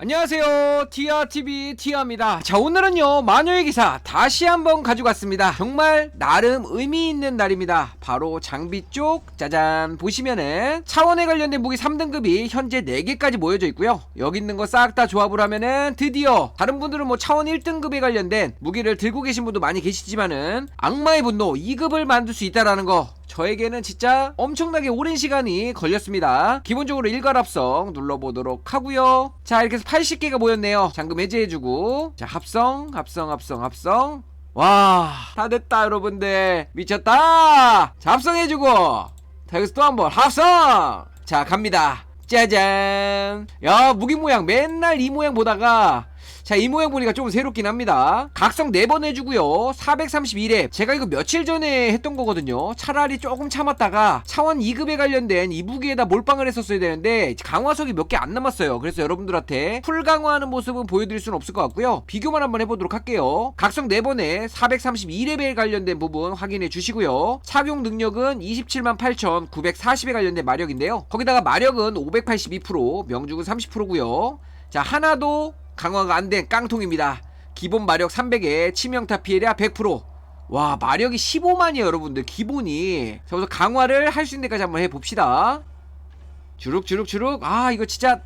안녕하세요. 티아TV 티아입니다. 자 오늘은요 마녀의 기사 다시 한번 가지고 왔습니다. 정말 나름 의미 있는 날입니다. 바로 장비 쪽 짜잔. 보시면은 차원에 관련된 무기 3등급이 현재 4개까지 모여져 있고요. 여기 있는 거 싹 다 조합을 하면은 드디어 다른 분들은 뭐 차원 1등급에 관련된 무기를 들고 계신 분도 많이 계시지만은 악마의 분노 2급을 만들 수 있다라는 거 저에게는 진짜 엄청나게 오랜 시간이 걸렸습니다. 기본적으로 일괄 합성 눌러보도록 하고요. 자 이렇게 해서 80개가 모였네요. 잠금 해제해주고. 자 합성 합성 합성 합성. 와 다 됐다 여러분들. 미쳤다. 자 합성해주고. 자 여기서 또 한 번. 합성! 자 갑니다. 짜잔. 야 무기 모양. 맨날 이 모양 보다가 자, 이 모양 보니까 좀 새롭긴 합니다. 각성 4번 해주고요. 431회. 제가 이거 며칠 전에 했던 거거든요. 차라리 조금 참았다가 차원 2급에 관련된 이 무기에다 몰빵을 했었어야 되는데 강화석이 몇 개 안 남았어요. 그래서 여러분들한테 풀 강화하는 모습은 보여드릴 수는 없을 것 같고요. 비교만 한번 해보도록 할게요. 각성 4번에 432레벨 관련된 부분 확인해 주시고요. 착용 능력은 27만 8,940에 관련된 마력인데요. 거기다가 마력은 582%, 명중은 30%고요. 자, 하나도 강화가 안 된 깡통입니다. 기본 마력 300에 치명타 피해량 100%. 와, 마력이 15만이에요, 여러분들. 기본이. 자, 그래서 강화를 할 수 있는 데까지 한번 해봅시다. 주룩 주룩 주룩. 아, 이거 진짜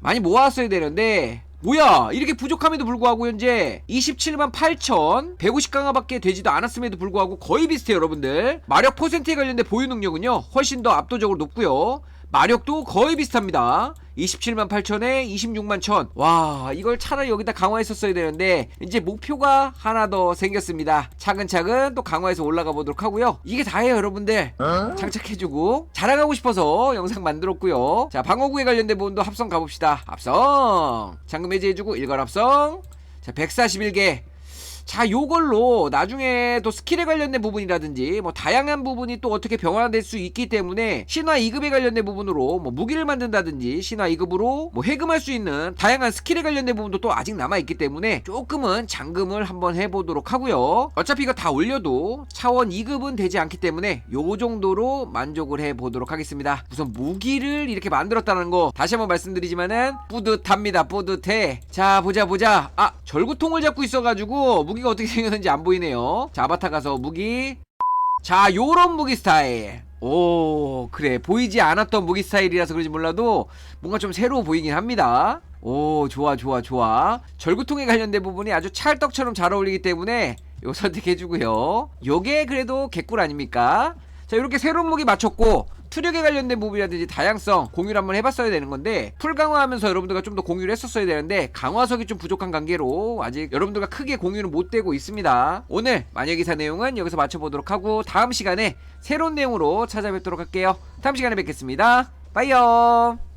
많이 모았어야 되는데. 뭐야 이렇게 부족함에도 불구하고 현재 27만 8천 150 강화밖에 되지도 않았음에도 불구하고 거의 비슷해요 여러분들 마력 퍼센트에 관련된 보유 능력은요 훨씬 더 압도적으로 높고요 마력도 거의 비슷합니다 27만 8천에 26만 천. 와, 이걸 차라리 여기다 강화했었어야 되는데, 이제 목표가 하나 더 생겼습니다. 차근차근 또 강화해서 올라가 보도록 하고요. 이게 다예요, 여러분들. 장착해주고, 자랑하고 싶어서 영상 만들었고요. 자, 방어구에 관련된 부분도 합성 가봅시다. 합성! 잠금 해제해주고, 일괄 합성. 자, 141개. 자, 요걸로 나중에 또 스킬에 관련된 부분이라든지 뭐 다양한 부분이 또 어떻게 병화될 수 있기 때문에 신화 2급에 관련된 부분으로 뭐 무기를 만든다든지 신화 2급으로 뭐 해금할 수 있는 다양한 스킬에 관련된 부분도 또 아직 남아 있기 때문에 조금은 잠금을 한번 해보도록 하고요. 어차피 이거 다 올려도 차원 2급은 되지 않기 때문에 요 정도로 만족을 해보도록 하겠습니다. 우선 무기를 이렇게 만들었다는 거 다시 한번 말씀드리지만은 뿌듯합니다. 뿌듯해. 자 보자 보자. 아 절구통을 잡고 있어가지고 무기 가 어떻게 생겼는지 안 보이네요. 자 아바타 가서 무기. 자 요런 무기 스타일. 오 그래 보이지 않았던 무기 스타일이라서 그런지 몰라도 뭔가 좀 새로워 보이긴 합니다. 오 좋아 좋아 좋아. 절구통에 관련된 부분이 아주 찰떡처럼 잘 어울리기 때문에 요 선택해주고요. 요게 그래도 개꿀 아닙니까? 자 이렇게 새로운 무기 맞췄고 투력에 관련된 부분이라든지 다양성 공유를 한번 해봤어야 되는 건데 풀 강화하면서 여러분들과 좀 더 공유를 했었어야 되는데 강화석이 좀 부족한 관계로 아직 여러분들과 크게 공유는 못 되고 있습니다. 오늘 만약기사 내용은 여기서 마쳐보도록 하고 다음 시간에 새로운 내용으로 찾아뵙도록 할게요. 다음 시간에 뵙겠습니다. 빠이요